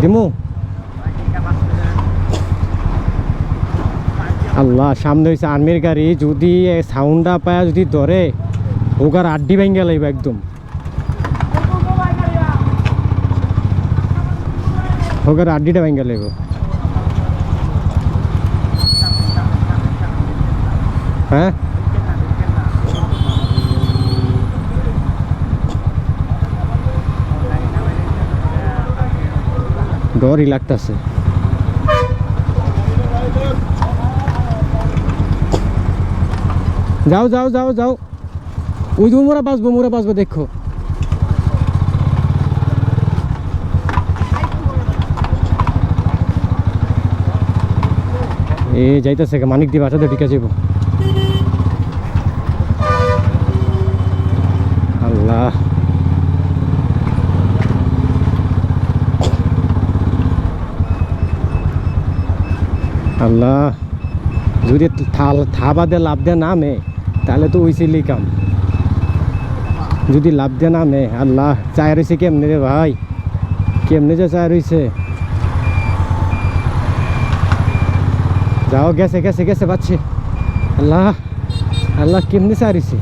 দিমু। আল্লাহ, সামনে হয়েছে আর্মির গাড়ি। যদি সাউন্ডটা পায় যদি ধরে ওগার আড্ডি ভেঙে লাগবে একদম। ওগার আড্ডিটা ভেঙে লাগবে হ্যাঁ? ডরই লাগতেছে। যাও যাও যাও যাও। ওই দূর মোরা বাঁচবো মোরা বাঁচবো, দেখো। এ যাইতেছে মানিক দি বাসাতে ঢুকে যাব আল্লাহ আল্লাহ যদি থা- থাবা দিয়ে লাভ দিয়ে নামে তাহলে তো ওইছিলি কাম যদি লাভ দিয়ে নামে আল্লাহ চায় রয়েছে কেমনে রে ভাই? কেমনে যে চায় রয়েছে? যাও গেছে গেছে গেছে পাচ্ছি আল্লাহ আল্লাহ কেমনে চায় রয়েছে?